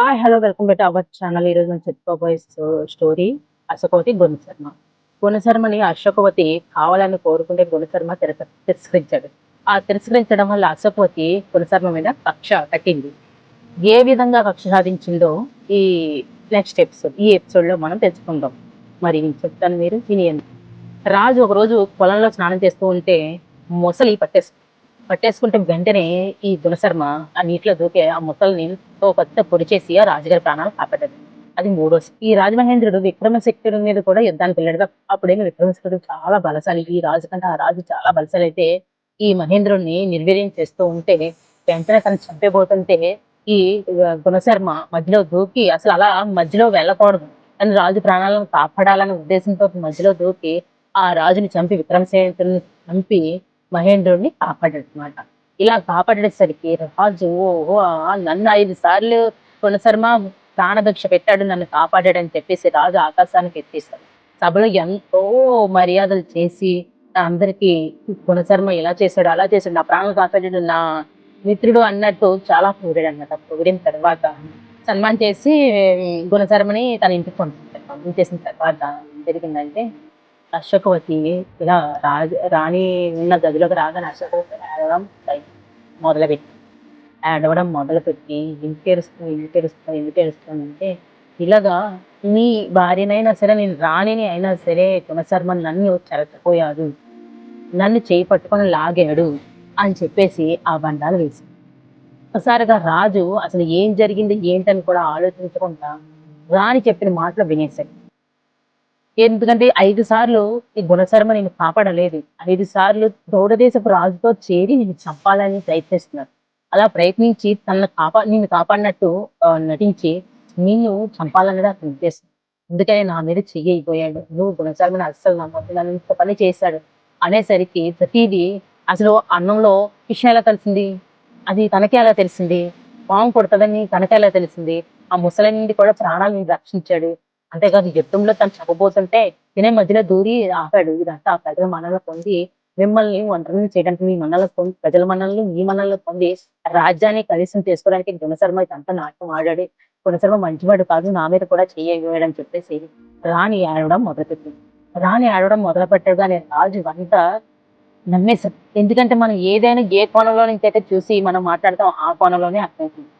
Hi hello welcome back our channel. ఈరోజు నేను చెప్పుకోబోయే స్టోరీ అశోకవతి గుణశర్మ. గుణశర్మని అశోకవతి కావాలని కోరుకుంటే గుణశర్మ తిరస్క తిరస్కరించాడు. ఆ తిరస్కరించడం వల్ల అశోకవతి గుణశర్మ మీద కక్ష కట్టింది. ఏ విధంగా కక్ష సాధించిందో ఈ నెక్స్ట్ ఎపిసోడ్ ఈ ఎపిసోడ్లో మనం తెలుసుకుందాం. మరి నేను చెప్తాను మీరు వినియండి. రాజు ఒక రోజు పొలంలో స్నానం చేస్తూ ఉంటే మొసలి పట్టేస్తుంది. పట్టేసుకుంటే వెంటనే ఈ గుణశర్మ ఆ నీటిలో దూకే ఆ ముసలిని ఓ కొత్త పొడి చేసి ఆ రాజుగారి ప్రాణాలు కాపాడాడు అది మూడో ఈ రాజమహేంద్రుడు విక్రమశక్తుడి మీద కూడా యుద్ధానికి వెళ్ళాడు. అప్పుడేమో విక్రమశక్తుడు చాలా బలశాలి. ఈ రాజు కంటే ఆ రాజు చాలా బలశాలి. అయితే ఈ మహేంద్రుడిని నిర్వీర్యం చేస్తూ ఉంటే వెంటనే తను చంపేబోతుంటే ఈ గుణశర్మ మధ్యలో దూకి అసలు అలా మధ్యలో వెళ్ళకూడదు. అని రాజు ప్రాణాలను కాపాడాలనే ఉద్దేశంతో మధ్యలో దూకి ఆ రాజుని చంపి విక్రమసేనుని చంపి మహేంద్రుడిని కాపాడాడు ఇలా కాపాడేసరికి రాజు ఓ ఆ నన్ను ఐదు సార్లు గుణశర్మ ప్రాణభిక్ష పెట్టాడు నన్ను కాపాడాడని చెప్పేసి రాజు ఆకాశానికి ఎత్తేశాడు. సభలో ఎంతో మర్యాదలు చేసి అందరికి గుణశర్మ ఇలా చేశాడు అలా చేశాడు నా ప్రాణం కాపాడాడు నా మిత్రుడు అన్నట్టు చాలా పొగిడాడు అన్నమాట పొగిడిన తర్వాత సన్మానం చేసి గుణశర్మని తన ఇంటికి పంపించాడు పంపించేసిన తర్వాత జరిగిందంటే అశోకవతి ఇలా రాజు రాణి ఉన్న గదిలోకి రాగానే అశోకవతి ఏడవడం మొదలుపెట్టి ఏడవడం మొదలుపెట్టి ఇంటేరుస్తూ ఇంటేరుస్తూ ఇంటేరుస్తుందంటే ఇలాగా నీ భార్యనైనా సరే నేను రాణిని అయినా సరే కుణశర్మ నన్ను చెరకపోయాడు నన్ను చేయి పట్టుకొని లాగాడు అని చెప్పేసి ఆ బండాలు వేసి ఒకసారిగా రాజు అసలు ఏం జరిగింది ఏంటని కూడా ఆలోచించకుండా రాణి చెప్పిన మాటలు వినేశాడు. ఎందుకంటే ఐదు సార్లు ఈ గుణశర్మ నేను కాపాడలేదు. ఐదు సార్లు దౌడదేశపు రాజుతో చేరి నేను చంపాలని ప్రయత్నిస్తున్నాడు అలా ప్రయత్నించి తనను కాపా నిన్ను కాపాడినట్టు నటించి నిన్ను చంపాలనేది అతని ఉద్దేశం. ఎందుకని నా మీద చెయ్యిపోయాడు నువ్వు గుణశర్మని అస్సలు నమ్మద్దు. నన్ను ఇంత పని చేశాడు అనేసరికి ప్రతిదీ అసలు అన్నంలో కృష్ణ ఎలా తెలిసింది? అది తనకే ఎలా తెలిసింది? పాము కొడుతుందని తనకే ఎలా తెలిసింది? ఆ ముసలి నుండి కూడా ప్రాణాలను రక్షించాడు. అంతేకాదు యుద్ధంలో తను చెప్పబోతుంటే తినే మధ్యలో దూరి ఆపాడు ఇదంతా ఆ ప్రజల మనల్ని పొంది మిమ్మల్ని ఒంటరిని చేయడానికి మీ మనల్ని పొంది ప్రజల మనల్ని మీ మనల్ని పొంది రాజ్యాన్ని కనీసం చేసుకోవడానికి గుణశర్మ ఇదంతా నాటకం ఆడాడు. గుణశర్మ మంచివాడు కాదు నా మీద కూడా చేయని చెప్పేసి రాణి ఆడడం మొదలుపెట్టింది. రాణి ఆడడం మొదలు కానీ రాజు అంతా నమ్మేశాడు. ఎందుకంటే మనం ఏదైనా ఏ కోణంలో నుంచి అయితే చూసి మనం మాట్లాడతాం ఆ కోణంలోనే అర్థమవుతుంది.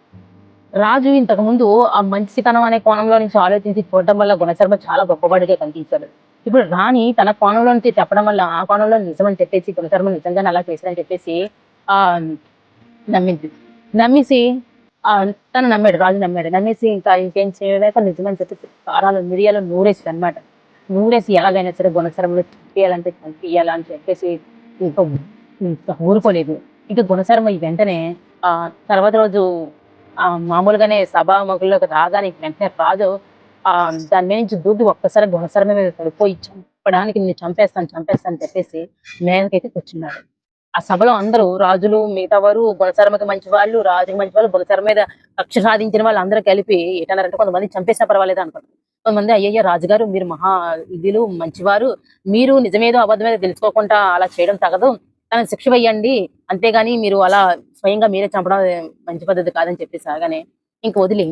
రాజు ఇంతకు ముందు ఆ మంచితనం అనే కోణంలో నుంచి ఆలోచించి చూడటం వల్ల గుణశర్మ చాలా గొప్పవాడిగా కనిపించాడు. ఇప్పుడు రాణి తన కోణంలో నుంచి చెప్పడం వల్ల ఆ కోణంలో నిజమని చెప్పేసి గుణశర్మ నిజంగానే అలా చేశాడని చెప్పేసి ఆ నమ్మింది. నమ్మేసి ఆ తను నమ్మాడు రాజు నమ్మాడు. నమ్మేసి ఇంకా ఇంకేం చేయలేక నిజమని చెప్పేసి కారాలు మిరియాలు నూరేసి అనమాట నూరేసి ఎలాగైనా సరే గుణశర్మను చంపేయాలంటే చంపేయాలా అని చెప్పేసి ఇంకా ఊరుకోలేదు. ఇంకా గుణశర్మ ఈ వెంటనే ఆ తర్వాత రోజు మామూలుగానే సభాముఖుల్లోకి రాగానే వెంటనే రాజు ఆ దాని మీద నుంచి దూకి ఒక్కసారి గుణశర్మ మీద పడిపోయి చంపడానికి నేను చంపేస్తాను చంపేస్తాను చెప్పేసి మేనకైతే కూర్చున్నాడు. ఆ సభలో అందరూ రాజులు మిగతా వారు గుణశర్మకి మంచి వాళ్ళు రాజుకి మంచి వాళ్ళు గుణశర్మ మీద కక్ష సాధించిన వాళ్ళు అందరూ కలిపి ఏంటన్నారంటే కొంతమంది చంపేసినా పర్వాలేదు అనుకుంటారు. కొంతమంది అయ్యయ్య రాజుగారు మీరు మహా ఇదిలు మంచివారు మీరు నిజమేదో అబద్ధమేదో తెలుసుకోకుండా అలా చేయడం తగదు. తనని శిక్ష వేయండి. అంతేగాని మీరు అలా స్వయంగా మీరే చంపడం మంచి పద్ధతి కాదని చెప్పేసి ఆగానే ఇంక వదిలి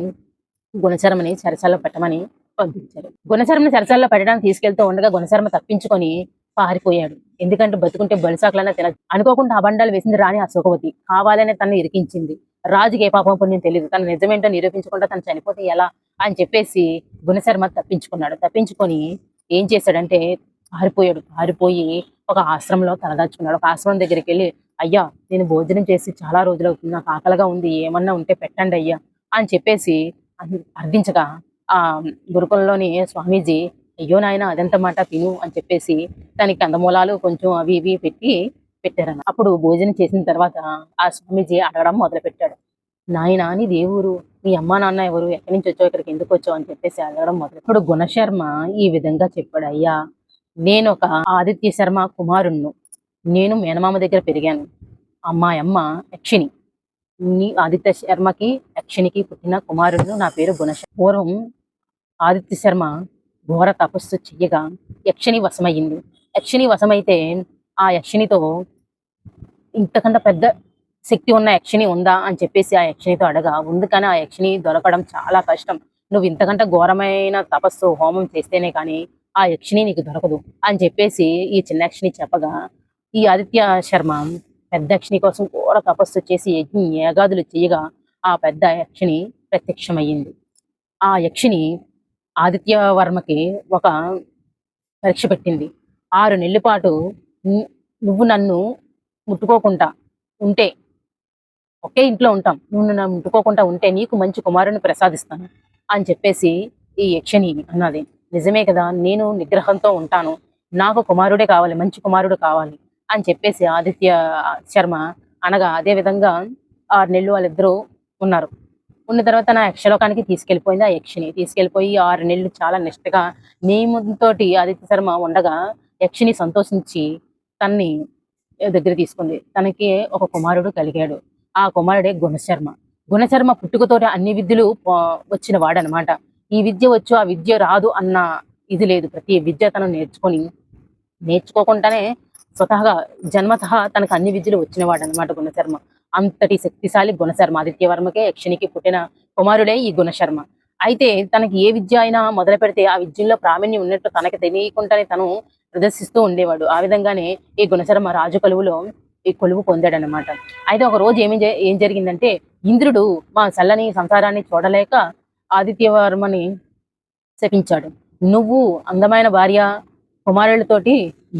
గుణశర్మని చెరసాల్లో పెట్టమని పంపించారు. గుణశర్మని చెరసాల్లో పెట్టడానికి తీసుకెళ్తూ ఉండగా గుణశర్మ తప్పించుకొని పారిపోయాడు. ఎందుకంటే బతుకుంటే బలిసాకులన్నా తిన అనుకోకుండా అబండాలు వేసింది రాణి అశోకవతి. కావాలనే తను ఇరికించింది. రాజుకి ఏ పాపం పుణ్యం తెలియదు. తను నిజమేంటో నిరూపించకుండా తను చనిపోతే ఎలా అని చెప్పేసి గుణశర్మ తప్పించుకున్నాడు. తప్పించుకొని ఏం చేశాడంటే పారిపోయాడు. పారిపోయి ఒక ఆశ్రమంలో తలదాచుకున్నాడు. ఒక ఆశ్రమం దగ్గరికి వెళ్ళి అయ్యా నేను భోజనం చేసి చాలా రోజులు అవుతుంది నాకు ఆకలిగా ఉంది. ఏమన్నా ఉంటే పెట్టండి అయ్యా. అని చెప్పేసి అర్థించగా ఆ గురుకులంలోని స్వామీజీ అయ్యో నాయన అదంత మాట తిను అని చెప్పేసి దానికి కందమూలాలు కొంచెం అవి ఇవి పెట్టి పెట్టారన్న అప్పుడు భోజనం చేసిన తర్వాత ఆ స్వామీజీ అడగడం మొదలు పెట్టాడు నాయన నీ దేవురు మీ అమ్మా నాన్న ఎవరు? ఎక్కడి నుంచి వచ్చావు? ఇక్కడికి ఎందుకు వచ్చావు? అని చెప్పేసి అడగడం మొదలు ఇప్పుడు గుణశర్మ ఈ విధంగా చెప్పాడు. అయ్యా నేను ఒక ఆదిత్య శర్మ కుమారుణ్ణు. నేను మేనమామ దగ్గర పెరిగాను. అమ్మాయి అమ్మ యక్షిణి. నీ ఆదిత్య శర్మకి యక్షిణికి పుట్టిన కుమారుడు నా పేరు గుణశ. పూర్వం ఆదిత్య శర్మ ఘోర తపస్సు చెయ్యగా యక్షిణి వశమయ్యింది. యక్షిణి వశమైతే ఆ యక్షిణితో ఇంతకంటే పెద్ద శక్తి ఉన్న యక్షిణి ఉందా అని చెప్పేసి ఆ యక్షిణితో అడగా. ఉంది కానీ ఆ యక్షిణి దొరకడం చాలా కష్టం. నువ్వు ఇంతకంటే ఘోరమైన తపస్సు హోమం చేస్తేనే కానీ ఆ యక్షిని నీకు దొరకదు అని చెప్పేసి ఈ చిన్న యక్షిని చెప్పగా ఈ ఆదిత్య శర్మ పెద్ద యక్షిని కోసం ఘోర తపస్సు చేసి యజ్ఞ ఏగాదులు చేయగా ఆ పెద్ద యక్షిని ప్రత్యక్షమయ్యింది. ఆ యక్షిని ఆదిత్య వర్మకి ఒక పరీక్ష పెట్టింది. ఆరు నెలల పాటు ను- నువ్వు నన్ను ముట్టుకోకుండా ఉంటే ఒకే ఇంట్లో ఉంటాం. నువ్వు నన్ను ముట్టుకోకుండా ఉంటే నీకు మంచి కుమారుని ప్రసాదిస్తాను అని చెప్పేసి ఈ యక్షిని అన్నది. నిజమే కదా నేను నిగ్రహంతో ఉంటాను నాకు కుమారుడే కావాలి మంచి కుమారుడు కావాలి అని చెప్పేసి ఆదిత్య శర్మ అనగా అదే విధంగా ఆరు నెలలు వాళ్ళిద్దరూ ఉన్నారు. ఉన్న తర్వాత నా యక్షలోకానికి తీసుకెళ్ళిపోయింది. ఆ యక్షిని తీసుకెళ్ళిపోయి ఆరు నెలలు చాలా నిష్టగా నియమంతోటి ఆదిత్య శర్మ ఉండగా యక్షిని సంతోషించి తన్ని దగ్గర తీసుకుంది. తనకి ఒక కుమారుడు కలిగాడు. ఆ కుమారుడే గుణశర్మ. గుణశర్మ పుట్టుకతోటి అన్ని విద్యలు వచ్చిన వాడనమాట. ఈ విద్య వచ్చు ఆ విద్య రాదు అన్న ఇది లేదు. ప్రతి విద్య తను నేర్చుకొని నేర్చుకోకుండానే స్వతహగా జన్మత తనకు అన్ని విద్యలు వచ్చినవాడు అనమాట గుణశర్మ. అంతటి శక్తిశాలి గుణశర్మ. ఆదిత్యవర్మకే యక్షినికి పుట్టిన కుమారుడే ఈ గుణశర్మ. అయితే తనకి ఏ విద్య అయినా మొదలు పెడితే ఆ విద్యలో ప్రావీణ్యం ఉన్నట్టు తనకి తెలియకుండానే తను ప్రదర్శిస్తూ ఉండేవాడు. ఆ విధంగానే ఈ గుణశర్మ రాజు కొలువులో ఈ కొలువు పొందాడనమాట అయితే ఒక రోజు ఏమి జ- ఏం జరిగిందంటే ఇంద్రుడు మా చల్లని సంసారాన్ని చూడలేక ఆదిత్యవర్మని శపించాడు. నువ్వు అందమైన భార్య కుమారులతోటి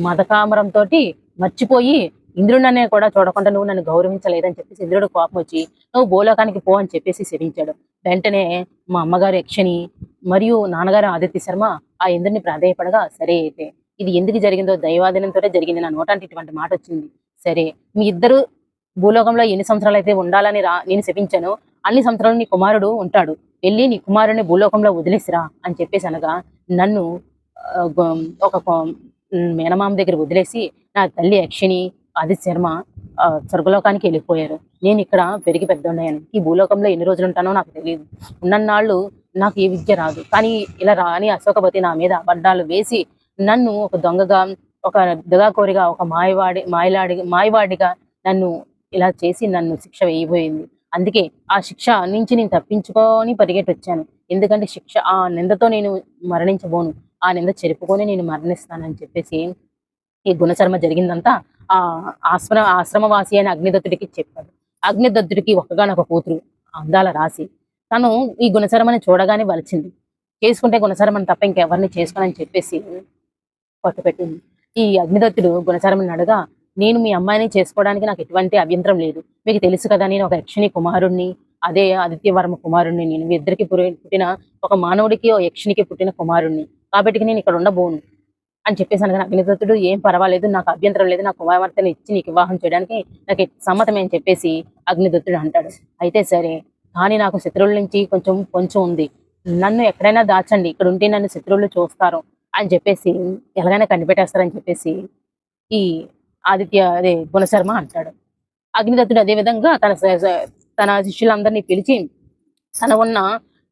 మదకామరంతో మర్చిపోయి ఇంద్రుడనే కూడా చూడకుండా నువ్వు నన్ను గౌరవించలేదని చెప్పేసి ఇంద్రుడు కోపం వచ్చి నువ్వు భూలోకానికి పో అని చెప్పేసి శపించాడు. వెంటనే మా అమ్మగారు యక్షని మరియు నాన్నగారు ఆదిత్య శర్మ ఆ ఇంద్రుని ప్రాధేయపడగా సరే అయితే ఇది ఎందుకు జరిగిందో దైవాధీనంతో జరిగింది నా నోటానికి ఇటువంటి మాట వచ్చింది. సరే మీ ఇద్దరు భూలోకంలో ఎన్ని సంవత్సరాలు అయితే ఉండాలని రా నేను శపించాను అన్ని సంవత్సరాలు నీ కుమారుడు ఉంటాడు. వెళ్ళి నీ కుమారుడిని భూలోకంలో వదిలేసిరా అని చెప్పేసి అనగా నన్ను ఒక మేనమామ దగ్గర వదిలేసి నా తల్లి యక్షిని ఆదిత్య శర్మ స్వర్గలోకానికి వెళ్ళిపోయారు. నేను ఇక్కడ పెరిగి పెద్దన్నాను ఈ భూలోకంలో ఎన్ని రోజులు ఉంటానో నాకు తెలియదు. ఉన్నన్నాళ్ళు నాకు ఏ విద్య రాదు. కానీ ఇలా రాని అశోకపతి నా మీద అబద్ధాలు వేసి నన్ను ఒక దొంగగా ఒక దగాకోరిగా ఒక మాయవాడి మాయలాడి మాయవాడిగా నన్ను ఇలా చేసి నన్ను శిక్ష వేయబోయింది. అందుకే ఆ శిక్ష నుంచి నేను తప్పించుకొని పరిగెట్టి వచ్చాను ఎందుకంటే శిక్ష ఆ నిందతో నేను మరణించబోను. ఆ నింద చెరుపుకొని నేను మరణిస్తానని చెప్పేసి ఈ గుణశర్మ జరిగిందంతా ఆ ఆశ్రమ ఆశ్రమవాసి అయిన అగ్నిదత్తుడికి చెప్పాడు. అగ్నిదత్తుడికి ఒక్కగానొక కూతురు అందాల రాసి తను ఈ గుణశర్మని చూడగానే వలిచింది. చేసుకుంటే గుణశర్మని తప్ప ఇంకెవరిని చేసుకోనని చెప్పేసి పట్టుపెట్టింది. ఈ అగ్నిదత్తుడు గుణశర్మని అడగా నేను మీ అమ్మాయిని చేసుకోవడానికి నాకు ఎటువంటి అభ్యంతరం లేదు. మీకు తెలుసు కదా నేను ఒక యక్షిణి కుమారుణ్ణి అదే ఆదిత్యవర్మ కుమారుణ్ణి నేను ఇద్దరికి పుట్టిన ఒక మానవుడికి ఒక యక్షినికి పుట్టిన కుమారుణ్ణి. కాబట్టి నేను ఇక్కడ ఉండబోను. అని చెప్పేసాను కానీ అగ్నిదత్తుడు ఏం పర్వాలేదు నాకు అభ్యంతరం లేదు నా కుమార్తెను ఇచ్చి నీకు వివాహం చేయడానికి నాకు సమ్మతమే అని చెప్పేసి అగ్నిదత్తుడు అంటాడు. అయితే సరే కానీ నాకు శత్రువుల నుంచి కొంచెం కొంచెం ఉంది. నన్ను ఎక్కడైనా దాచండి ఇక్కడ ఉంటే నన్ను శత్రువులు చూస్తారు అని చెప్పేసి ఎలాగైనా కనిపెట్టేస్తారని చెప్పేసి ఈ ఆదిత్య అదే గుణశర్మ అంటాడు. అగ్నిదత్తుడు అదే విధంగా తన స- తన శిష్యులందరినీ పిలిచి తన ఉన్న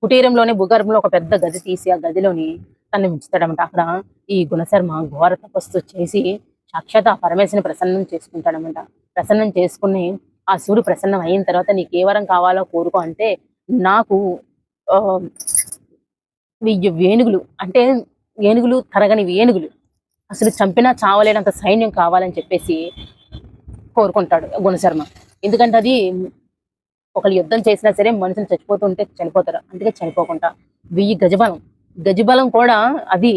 కుటీరంలోనే భూగర్భంలో ఒక పెద్ద గది తీసి ఆ గదిలోని తను ఉంచుతాడనమాట అక్కడ ఈ గుణశర్మ ఘోర తపస్సు చేసి సాక్షాత్ ఆ పరమేశ్వరిని ప్రసన్నం చేసుకుంటాడనమాట ప్రసన్నం చేసుకుని ఆ శివుడు ప్రసన్నం అయిన తర్వాత నీకు ఏ వరం కావాలో కోరుకో అంటే నాకు ఆ, వెయ్యి వేణుగులు అంటే ఏనుగులు తరగని ఏనుగులు అసలు చంపినా చావలేనంత సైన్యం కావాలని చెప్పేసి కోరుకుంటాడు గుణశర్మ ఎందుకంటే అది ఒకళ్ళు యుద్ధం చేసినా సరే మనుషులు చచ్చిపోతుంటే చనిపోతారు. అందుకే చనిపోకుండా. వెయ్యి గజబలం. గజబలం కూడా అది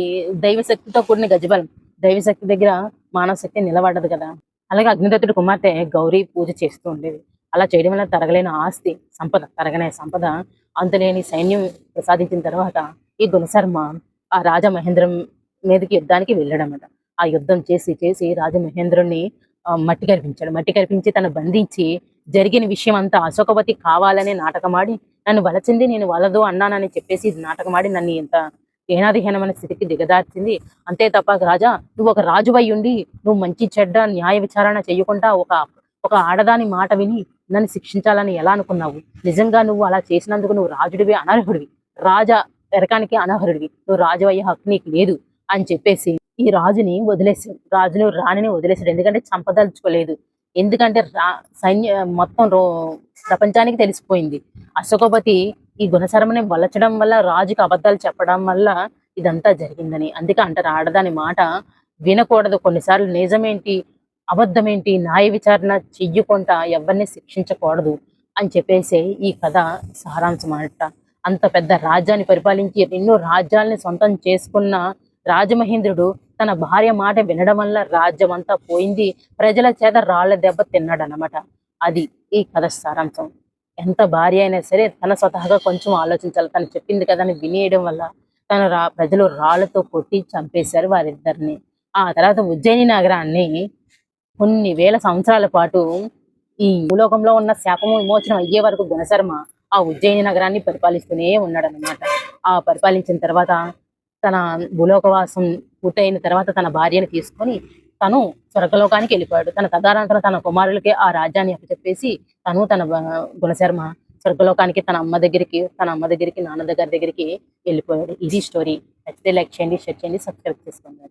దైవశక్తితో కూడిన గజబలం. దైవశక్తి దగ్గర మానవ శక్తి నిలబడదు కదా. అలాగే అగ్నిదత్తుడి కుమార్తె గౌరీ పూజ చేస్తూ ఉండేది. అలా చేయడం వల్ల తరగలేని ఆస్తి సంపద తరగనే సంపద అంతులేని సైన్యం ప్రసాదించిన తర్వాత ఈ గుణశర్మ ఆ రాజమహేంద్రం మీదకి యుద్ధానికి వెళ్ళడం ఆ యుద్ధం చేసి చేసి రాజమహేంద్రుణ్ణి మహేంద్రుణ్ణి మట్టి కరిపించాడు మట్టి కరిపించి తను బంధించి జరిగిన విషయం అంతా అశోకవతి కావాలనే నాటకమాడి నన్ను వలచింది నేను వలదు అన్నానని చెప్పేసి ఇది నాటకమాడి నన్ను ఇంత హీనాదిహీనమైన స్థితికి దిగదార్చింది. అంతే తప్ప రాజా నువ్వు ఒక రాజువై ఉండి నువ్వు మంచి చెడ్డ న్యాయ విచారణ చేయకుండా ఒక ఒక ఆడదాని మాట విని నన్ను శిక్షించాలని ఎలా అనుకున్నావు? నిజంగా నువ్వు అలా చేసినందుకు నువ్వు రాజుడివి అనర్హుడివి. రాజా ఎరకానికి అనర్హుడివి. నువ్వు రాజు అయ్యే హక్కు నీకు లేదు. అని చెప్పేసి ఈ రాజుని వదిలేసాడు రాజును రాణిని వదిలేసాడు ఎందుకంటే చంపదలుచుకోలేదు. ఎందుకంటే రా సైన్య మొత్తం రో ప్రపంచానికి తెలిసిపోయింది. అశోకపతి ఈ గుణశర్మని వలచడం వల్ల రాజుకి అబద్ధాలు చెప్పడం వల్ల ఇదంతా జరిగిందని. అందుకే అంటారు ఆడదాని మాట వినకూడదు. కొన్నిసార్లు నిజమేంటి అబద్ధమేంటి న్యాయ విచారణ చెయ్యకుండా ఎవరిని శిక్షించకూడదు అని చెప్పేసి ఈ కథ సారాంశం అంట అంత పెద్ద రాజ్యాన్ని పరిపాలించి ఎన్నో రాజ్యాల్ని సొంతం చేసుకున్న రాజమహేంద్రుడు తన భార్య మాట వినడం వల్ల రాజ్యం అంతా పోయింది. ప్రజల చేత రాళ్ళ దెబ్బ తిన్నాడనమాట అది ఈ కథ సారాంశం. ఎంత భార్య అయినా సరే తన స్వతహాగా కొంచెం ఆలోచించాలి. తను చెప్పింది కదా అని వినేయడం వల్ల తన రా ప్రజలు రాళ్ళతో కొట్టి చంపేశారు వారిద్దరిని. ఆ తర్వాత ఉజ్జయిని నగరాన్ని కొన్ని వేల సంవత్సరాల పాటు ఈ భూలోకంలో ఉన్న శాపము విమోచనం అయ్యే వరకు గుణశర్మ ఆ ఉజ్జయిని నగరాన్ని పరిపాలిస్తూనే ఉన్నాడనమాట ఆ పరిపాలించిన తర్వాత తన భూలోకవాసం పూర్తయిన తర్వాత తన భార్యను తీసుకొని తను స్వర్గలోకానికి వెళ్ళిపోయాడు. తన తదానంతరం తన కుమారులకి ఆ రాజ్యాన్ని అప్పచెప్పేసి తను తన గుణశర్మ స్వర్గలోకానికి తన అమ్మ దగ్గరికి తన అమ్మ దగ్గరికి నాన్న దగ్గర దగ్గరికి వెళ్ళిపోయాడు. ఇది స్టోరీ నచ్చితే లైక్ చేయండి షేర్ చేయండి సబ్స్క్రైబ్ చేసుకోండి.